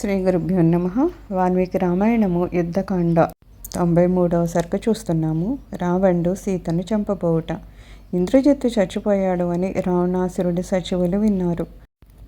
శ్రీ గురుభ్యో నమ. వాల్మీకి రామాయణము యుద్ధకాండ తొంభై మూడవ సరుక చూస్తున్నాము. రావణుడు సీతను చంపబోవుట. ఇంద్రజిత్తు చచ్చిపోయాడు అని రావణాసురుడి సచివులు విన్నారు.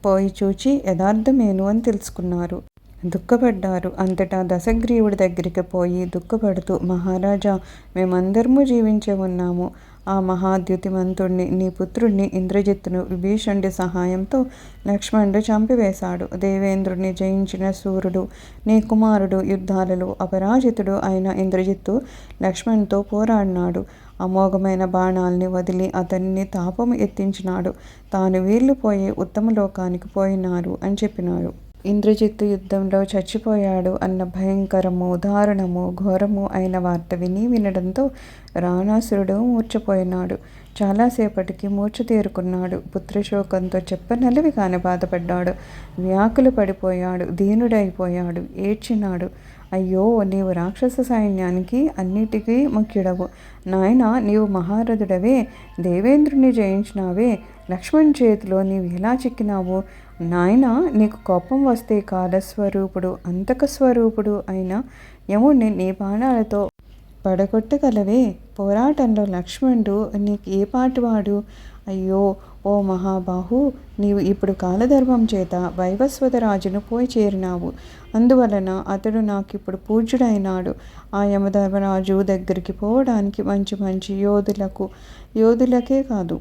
పోయి చూచి యథార్థమేను అని తెలుసుకున్నారు. దుఃఖపడ్డారు. అంతటా దశగ్రీవుడి దగ్గరికి పోయి దుఃఖపడుతూ మహారాజా మేమందరము జీవించే ఉన్నాము. ఆ మహాద్యుతిమంతుణ్ణి నీ పుత్రుణ్ణి ఇంద్రజిత్తును విభీషణుడి సహాయంతో లక్ష్మణుడు చంపివేశాడు. దేవేంద్రుడిని జయించిన సూర్యుడు నీ కుమారుడు యుద్ధాలలో అపరాజితుడు అయిన ఇంద్రజిత్తు లక్ష్మణ్తో పోరాడినాడు. అమోఘమైన బాణాల్ని వదిలి అతన్ని తాపము ఎత్తించినాడు. తాను వీళ్ళు పోయి ఉత్తమ లోకానికి పోయినారు అని చెప్పినాడు. ఇంద్రజిత్తు యుద్ధంలో చచ్చిపోయాడు అన్న భయంకరము దారుణము ఘోరము అయిన వార్త విని వినడంతో రావణాసురుడు మూర్చపోయినాడు చాలాసేపటికి మూర్ఛ తీరుకున్నాడు. పుత్రశోకంతో చెప్పనలివి కాని బాధపడ్డాడు. వ్యాకులు పడిపోయాడు. దీనుడైపోయాడు. ఏడ్చినాడు. అయ్యో నీవు రాక్షస సైన్యానికి అన్నిటికీ ముఖ్యుడవు. నాయన నీవు మహారథుడవే. దేవేంద్రుని జయించినావే. లక్ష్మణ్ చేతిలో నీవు ఎలా చిక్కినావు? నాయన నీకు కోపం వస్తే కాలస్వరూపుడు అంతక స్వరూపుడు అయిన యముణ్ణి నీ బాణాలతో పడగొట్టగలవే. పోరాటంలో లక్ష్మణుడు నీకు ఏ పాటివాడు అయ్యో ఓ మహాబాహు నీవు ఇప్పుడు కాలధర్మం చేత వైవస్వత రాజును పోయి చేరినావు. అందువలన అతడు నాకు ఇప్పుడు పూజ్యుడైనాడు. ఆ యమధర్మరాజు దగ్గరికి పోవడానికి మంచి మంచి యోధులకు యోధులకే కాదు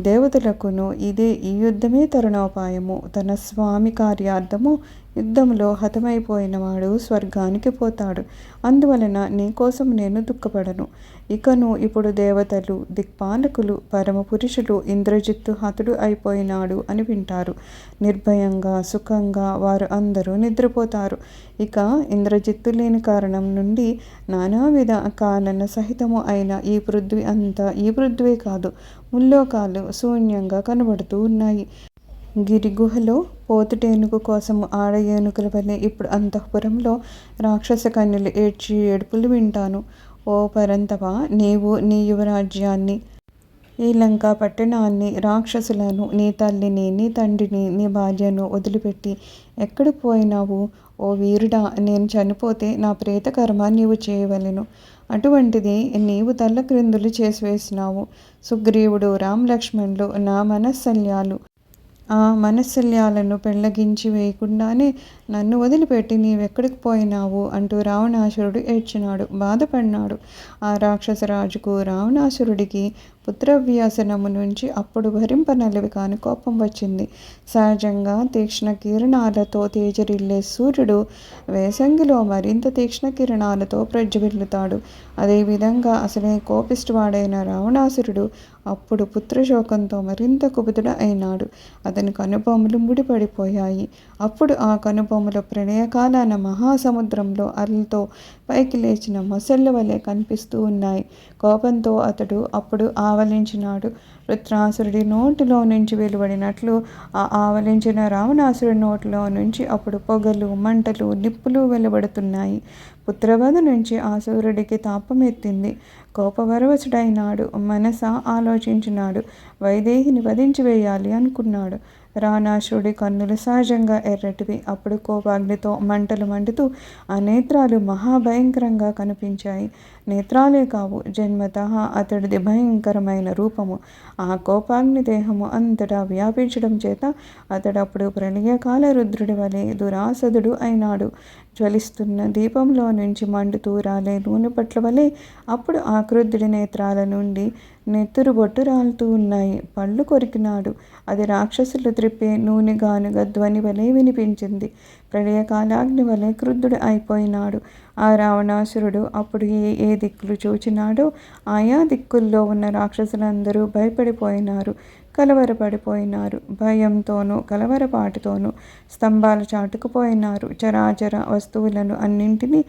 దేవతలకును ఇదే ఈ యుద్ధమే తరుణోపాయము. తన స్వామి కార్యార్థము యుద్ధంలో హతమైపోయినవాడు స్వర్గానికి పోతాడు. అందువలన నీకోసం నేను దుఃఖపడను. ఇకను ఇప్పుడు దేవతలు దిక్పాలకులు పరమ పురుషులు ఇంద్రజిత్తు హతుడు అయిపోయినాడు అని వింటారు. నిర్భయంగా సుఖంగా వారు అందరూ నిద్రపోతారు. ఇక ఇంద్రజిత్తు లేని కారణం నుండి నానావిధ కాలన సహితము అయిన ఈ పృథ్వీ అంతా ఈ పృథ్వీ కాదు. ముల్లోకాలు శూన్యంగా కనబడుతూ ఉన్నాయి. గిరి గుహలో పోతుటేనుగు కోసం ఆడ ఏనుగుల వలె ఇప్పుడు అంతఃపురంలో రాక్షస కన్యలు ఏడ్చి ఏడుపులు వింటాను. ఓ పరంతవా నీవు నీ యువరాజ్యాన్ని ఈ లంకా పట్టణాన్ని రాక్షసులను నీ తల్లిని నీ తండ్రిని నీ భార్యను వదిలిపెట్టి ఎక్కడ పోయినావు? ఓ వీరుడా నేను చనిపోతే నా ప్రేత కర్మ నీవు చేయవలెను. అటువంటిది నీవు తల్ల క్రిందులు చేసివేసినావు. సుగ్రీవుడు రామ్ లక్ష్మణులు నా మనస్సల్యాలు. ఆ మనశల్యాలను పెళ్ళగించి వేయకుండానే నన్ను వదిలిపెట్టి నీవెక్కడికి పోయినావు అంటూ రావణాసురుడు ఏడ్చినాడు బాధపడినాడు. ఆ రాక్షసరాజుకు రావణాసురుడికి పుత్రవ్యాసనము నుంచి అప్పుడు భరింపనలివి కాని కోపం వచ్చింది. సహజంగా తీక్ష్ణ కిరణాలతో తేజరిల్లే సూర్యుడు వేసంగిలో మరింత తీక్ష్ణ కిరణాలతో ప్రజ్వలిల్లుతాడు అదేవిధంగా అసలే కోపిష్టివాడైన రావణాసురుడు అప్పుడు పుత్రశోకంతో మరింత కుబుదుడ అయినాడు. అతని కనుబొమ్మలు ముడిపడిపోయాయి. అప్పుడు ఆ కనుబొమ్మలు ప్రణయకాలాన మహాసముద్రంలో అరలతో పైకి లేచిన మొసళ్ళ వలె కనిపిస్తూ ఉన్నాయి. కోపంతో అతడు అప్పుడు ఆవలించినాడు. వృత్రాసురుడి నోటిలో నుంచి వెలువడినట్లు ఆ ఆవలించిన రావణాసురుడి నోటిలో నుంచి అప్పుడు పొగలు మంటలు నిప్పులు వెలువడుతున్నాయి. పుత్రవధ నుంచి ఆ సూర్యుడికి తాపం ఎత్తింది కోపవరవసుడైనాడు మనస ఆలోచించినాడు వైదేహిని వధించి వేయాలి అనుకున్నాడు. రావణాసురుడి కన్నులు సహజంగా ఎర్రటివి. అప్పుడు కోపాగ్నితో మంటలు మండుతూ ఆ నేత్రాలు మహాభయంకరంగా కనిపించాయి. నేత్రాలే కావు జన్మత అతడిది భయంకరమైన రూపము. ఆ కోపాగ్ని దేహము అంతటా వ్యాపించడం చేత అతడప్పుడు ప్రళయకాల రుద్రుడి వలె దురాసదుడు అయినాడు. జ్వలిస్తున్న దీపంలో నుంచి మండుతూ రాలే నూనె పట్ల వలె అప్పుడు ఆ క్రుద్ధుడి నేత్రాల నుండి నెత్తురు బొట్టు రాలుతూ ఉన్నాయి. పళ్ళు కొరికినాడు. అది రాక్షసులు త్రిప్పే నూనె గానుగ ధ్వని వలె వినిపించింది. ప్రళయకాలాగ్ని వలె క్రుద్ధుడు అయిపోయినాడు. ఆ రావణాసురుడు అప్పుడు ఏ ఏ దిక్కులు చూచినాడో ఆయా దిక్కుల్లో ఉన్న రాక్షసులందరూ భయపడిపోయినారు కలవరపడిపోయినారు. భయంతోనూ కలవరపాటుతోనూ స్తంభాలు చాటుకుపోయినారు. చరాచర వస్తువులను అన్నింటినీ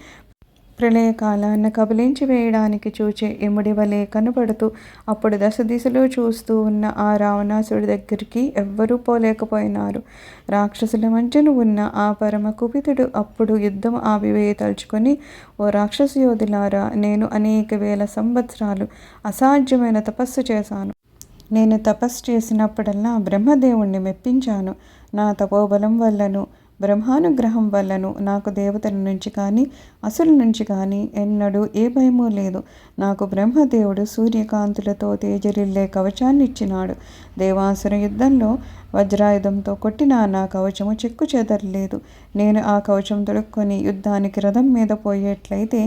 ప్రళయకాలాన్ని కబలించి వేయడానికి చూచే ఇముడి వలె కనబడుతూ అప్పుడు దశ దిశలో చూస్తూ ఉన్న ఆ రావణాసుడి దగ్గరికి ఎవ్వరూ పోలేకపోయినారు. రాక్షసుల మధ్యన ఉన్న ఆ పరమ కుపితుడు అప్పుడు యుద్ధం ఆవివేయతలుచుకొని ఓ రాక్షస యోధులారా నేను అనేక వేల సంవత్సరాలు అసాధ్యమైన తపస్సు చేశాను. నేను తపస్సు చేసినప్పుడల్లా బ్రహ్మదేవుణ్ణి మెప్పించాను. నా తపోబలం వల్లను బ్రహ్మానుగ్రహం వల్లను నాకు దేవతల నుంచి కానీ అసుల నుంచి కానీ ఎన్నడూ ఏ భయమూ లేదు. నాకు బ్రహ్మదేవుడు సూర్యకాంతులతో తేజరిల్లే కవచాన్ని ఇచ్చినాడు దేవాసుర యుద్ధంలో వజ్రాయుధంతో కొట్టిన నా కవచము చెక్కు చెదరలేదు. నేను ఆ కవచం తొడుక్కొని యుద్ధానికి రథం మీద పోయేట్లయితే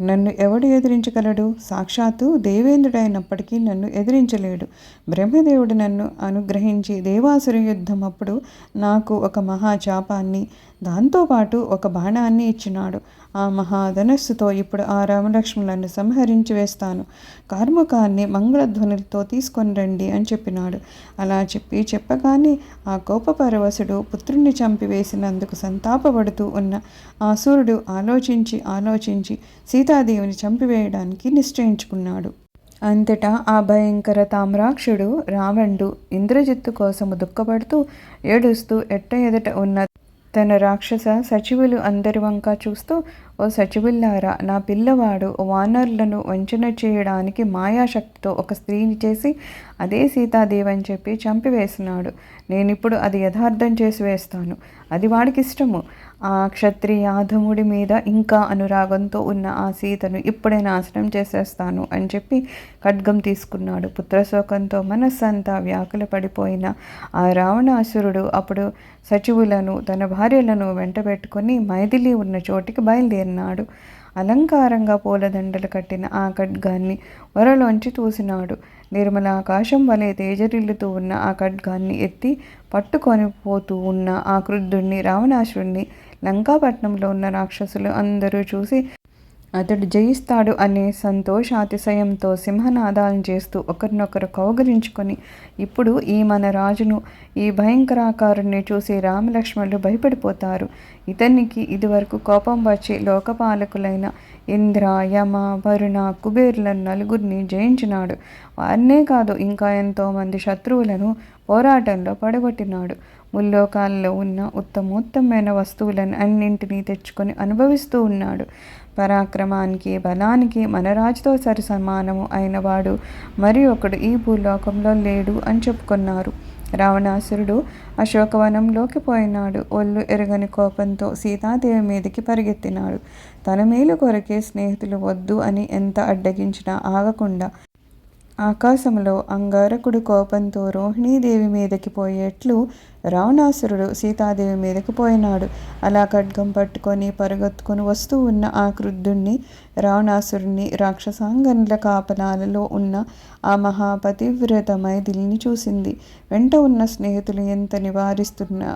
నన్ను ఎవడు ఎదిరించగలడు? సాక్షాత్తు దేవేంద్రుడైనప్పటికీ నన్ను ఎదిరించలేడు. బ్రహ్మదేవుడు నన్ను అనుగ్రహించి దేవాసుర యుద్ధం అప్పుడు నాకు ఒక మహాచాపాన్ని దాంతోపాటు ఒక బాణాన్ని ఇచ్చినాడు. ఆ మహాధనస్సుతో ఇప్పుడు ఆ రామలక్ష్మణులను సంహరించి వేస్తాను. కార్ముకాన్ని మంగళధ్వనులతో తీసుకొని రండి అని చెప్పినాడు. అలా చెప్పి చెప్పగానే ఆ కోపపరవశుడు పుత్రుణ్ణి చంపివేసినందుకు సంతాపపడుతూ ఉన్న ఆ సూర్యుడు ఆలోచించి ఆలోచించి సీతాదేవిని చంపివేయడానికి నిశ్చయించుకున్నాడు. అంతటా ఆ భయంకర తామ్రాక్షుడు రావణుడు ఇంద్రజిత్తు కోసము దుఃఖపడుతూ ఏడుస్తూ ఎట్ట ఎదుట ఉన్న తన రాక్షస సచివులు అందరి వంక చూస్తూ ఓ సచివుల్లారా నా పిల్లవాడు వానర్లను వంచన చేయడానికి మాయాశక్తితో ఒక స్త్రీని చేసి అదే సీతాదేవి అని చెప్పి చంపివేసినాడు. నేనిప్పుడు అది యథార్థం చేసి వేస్తాను అది వాడికి ఇష్టము ఆ క్షత్రియాధముడి మీద ఇంకా అనురాగంతో ఉన్న ఆ సీతను ఇప్పుడే నాశనం చేసేస్తాను అని చెప్పి ఖడ్గం తీసుకున్నాడు. పుత్రశోకంతో మనస్సంతా వ్యాకుల పడిపోయిన ఆ రావణాసురుడు అప్పుడు సచివులను తన భార్యలను వెంటబెట్టుకొని మైథిలి ఉన్న చోటికి బయలుదేరినాడు. అలంకారంగా పూలదండలు కట్టిన ఆ ఖడ్గాన్ని వరలోంచి తూసినాడు. నిర్మల ఆకాశం వలె తేజరిల్లుతూ ఉన్న ఆ ఖడ్గాన్ని ఎత్తి పట్టుకొని పోతూ ఉన్న ఆ క్రుద్ధుణ్ణి రావణాసురుణ్ణి లంకాపట్నంలో ఉన్న రాక్షసులు అందరూ చూసి అతడు జయిస్తాడు అనే సంతోషాతిశయంతో సింహనాదాలను చేస్తూ ఒకరినొకరు కౌగలించుకొని ఇప్పుడు ఈ మన రాజును ఈ భయంకరాకారుణ్ణి చూసి రామలక్ష్మణులు భయపడిపోతారు. ఇతనికి ఇదివరకు కోపం వచ్చి లోకపాలకులైన ఇంద్ర యమ వరుణ కుబేర్లను నలుగురిని జయించినాడు. వారినే కాదు ఇంకా ఎంతోమంది శత్రువులను పోరాటంలో పడగొట్టినాడు. ముల్లోకాల్లో ఉన్న ఉత్తమోత్తమైన వస్తువులను అన్నింటినీ తెచ్చుకొని అనుభవిస్తూ ఉన్నాడు. పరాక్రమానికి బలానికి మన రాజుతో సరి సమానము అయినవాడు మరి ఒకడు ఈ భూలోకంలో లేడు అని చెప్పుకున్నారు. రావణాసురుడు అశోకవనంలోకి పోయినాడు. ఒళ్ళు ఎరగని కోపంతో సీతాదేవి మీదకి పరిగెత్తినాడు. తన మేలు కొరకే స్నేహితులు వద్దు అని ఎంత అడ్డగించినా ఆగకుండా ఆకాశంలో అంగారకుడు కోపంతో రోహిణీదేవి మీదకి పోయేట్లు రావణాసురుడు సీతాదేవి మీదకి పోయినాడు. అలా ఖడ్గం పట్టుకొని పరుగెత్తుకొని వస్తూ ఉన్న ఆ క్రుద్ధుణ్ణి రావణాసురుణ్ణి రాక్షసాంగనుల కాపలాలలో ఉన్న ఆ మహాపతివ్రతమై దిల్ని చూసింది. వెంట ఉన్న స్నేహితులు ఎంత నివారిస్తున్నా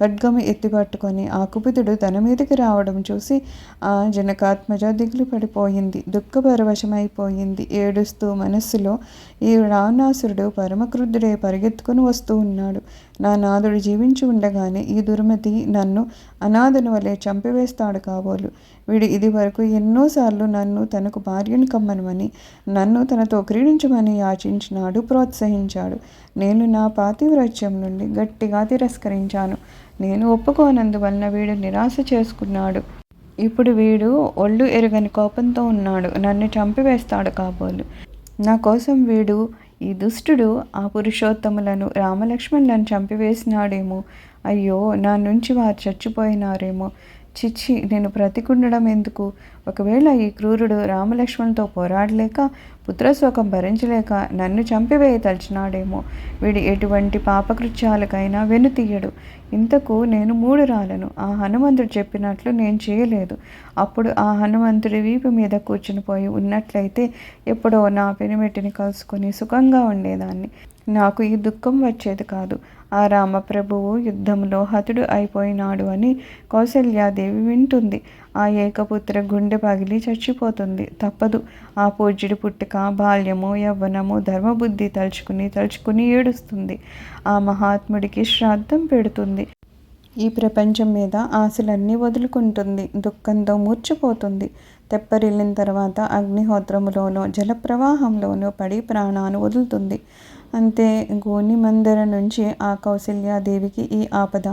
ఖడ్గము ఎత్తిపట్టుకొని ఆ కుపితుడు తన మీదకి రావడం చూసి ఆ జనకాత్మజ దిగులు పడిపోయింది దుఃఖపరవశమైపోయింది. ఏడుస్తూ మనస్సులో ఈ రావణాసురుడు పరమక్రుద్ధుడే పరిగెత్తుకుని వస్తూ ఉన్నాడు. నా నాథుడు జీవించి ఉండగానే ఈ దుర్మతి నన్ను అనాథను వలె చంపివేస్తాడు కాబోలు. వీడు ఇది వరకు ఎన్నోసార్లు నన్ను తనకు భార్యను కమ్మనమని నన్ను తనతో క్రీడించమని యాచించినాడు ప్రోత్సహించాడు. నేను నా పాతివ్రత్యం నుండి గట్టిగా తిరస్కరించాను. నేను ఒప్పుకోనందువలన వీడు నిరాశ చేసుకున్నాడు. ఇప్పుడు వీడు ఒళ్ళు ఎరుగని కోపంతో ఉన్నాడు. నన్ను చంపివేస్తాడు కాబోలు. నా కోసం వీడు ఈ దుష్టుడు ఆ పురుషోత్తములను రామలక్ష్మణులను చంపివేసినాడేమో? అయ్యో నా నుంచి వారు చచ్చిపోయినారేమో? చిచ్చి నేను బ్రతికుండడం ఎందుకు? ఒకవేళ ఈ క్రూరుడు రామలక్ష్మణ్తో పోరాడలేక పుత్రశోకం భరించలేక నన్ను చంపివేయదలిచినాడేమో. వీడి ఎటువంటి పాపకృత్యాలకైనా వెనుతీయడు. ఇంతకు నేను మూడు రాలను ఆ హనుమంతుడు చెప్పినట్లు నేను చేయలేదు. అప్పుడు ఆ హనుమంతుడి వీపు మీద కూర్చుని పోయి ఉన్నట్లయితే ఎప్పుడో నా పెనిమెట్టిని కలుసుకొని సుఖంగా ఉండేదాన్ని. నాకు ఈ దుఃఖం వచ్చేది కాదు. ఆ రామప్రభువు యుద్ధంలో హతుడు అయిపోయినాడు అని కౌసల్యాదేవి వింటుంది. ఆ ఏకపుత్ర గుండె పగిలి చచ్చిపోతుంది. తప్పదు. ఆ పూజ్యుడి పుట్టుక బాల్యము యవ్వనము ధర్మబుద్ధి తలుచుకుని తలుచుకుని ఏడుస్తుంది. ఆ మహాత్ముడికి శ్రాద్ధం పెడుతుంది. ఈ ప్రపంచం మీద ఆశలన్నీ వదులుకుంటుంది దుఃఖంతో మూర్చిపోతుంది. తెప్పరిల్లిన తర్వాత అగ్నిహోత్రములోనో జలప్రవాహంలోనో పడి ప్రాణాన్ని వదులుతుంది. అంతే గోని మందిర నుంచి ఆ కౌశల్యాదేవికి ఈ ఆపద.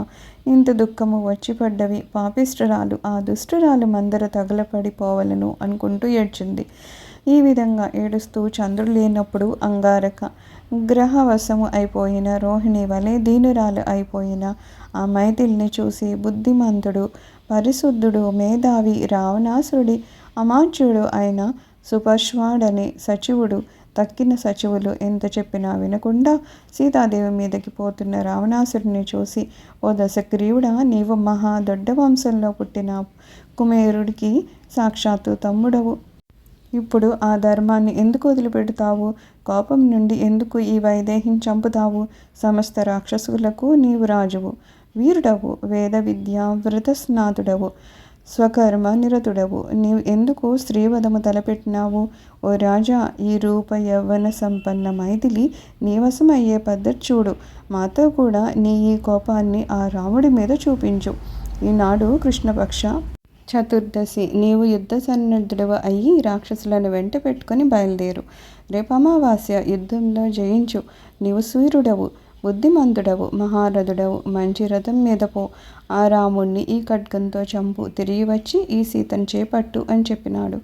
ఇంత దుఃఖము వచ్చిపడ్డవి పాపిష్ఠురాలు ఆ దుష్టురాలు మందర తగలపడిపోవలను అనుకుంటూ ఏడ్చింది. ఈ విధంగా ఏడుస్తూ చంద్రుడు లేనప్పుడు అంగారక గ్రహవశము అయిపోయిన రోహిణి వలె దీనురాలు అయిపోయిన ఆ మైథిల్ని చూసి బుద్ధిమంతుడు పరిశుద్ధుడు మేధావి రావణాసురుడి అమాచ్యుడు అయిన సుపర్శ్వాడనే సచివుడు తక్కిన సచివులు ఎంత చెప్పినా వినకుండా సీతాదేవి మీదకి పోతున్న రావణాసురుని చూసి ఓ దశగ్రీవుడా నీవు మహా దొడ్డ వంశంలో పుట్టిన కుమేరుడికి సాక్షాత్తు తమ్ముడవు. ఇప్పుడు ఆ ధర్మాన్ని ఎందుకు వదిలిపెడతావు? కోపం నుండి ఎందుకు ఈ వైదేహిని చంపుతావు? సమస్త రాక్షసులకు నీవు రాజువు వీరుడవు వేద విద్య వ్రతస్నాతుడవు స్వకర్మ నిరతుడవు. నీవు ఎందుకు స్త్రీవధము తలపెట్టినావు? ఓ రాజా ఈ రూప యవ్వన సంపన్న మైథిలి నీవసమయ్యే పద్ధతి చూడు. మాతో కూడా నీ ఈ కోపాన్ని ఆ రాముడి మీద చూపించు. ఈనాడు కృష్ణపక్ష చతుర్దశి. నీవు యుద్ధ సన్నద్ధుడవు అయ్యి రాక్షసులను వెంట పెట్టుకొని బయలుదేరు. రేపు అమావాస్య యుద్ధంలో జయించు. నీవు సూర్యుడవు బుద్ధిమంతుడవు మహారథుడవు. మంచి రథం మీద పో. ఆ రాముణ్ణి ఈ ఖడ్గంతో చంపు. తిరిగి వచ్చి ఈ సీతను చేపట్టు అని చెప్పినాడు.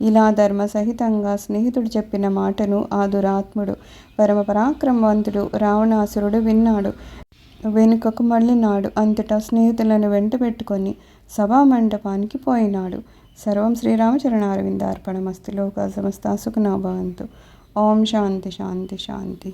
ఇలా ధర్మ సహితంగా స్నేహితుడు చెప్పిన మాటను ఆ దురాత్ముడు పరమ పరాక్రమవంతుడు రావణాసురుడు విన్నాడు. వెనుకకు మళ్ళినాడు. అంతటా స్నేహితులను వెంట పెట్టుకొని సభా మండపానికి పోయినాడు. సర్వం శ్రీరామచరణారవిందార్పణమస్తు లోక సమస్త సుఖనా భవంతు ఓం శాంతి శాంతి శాంతి.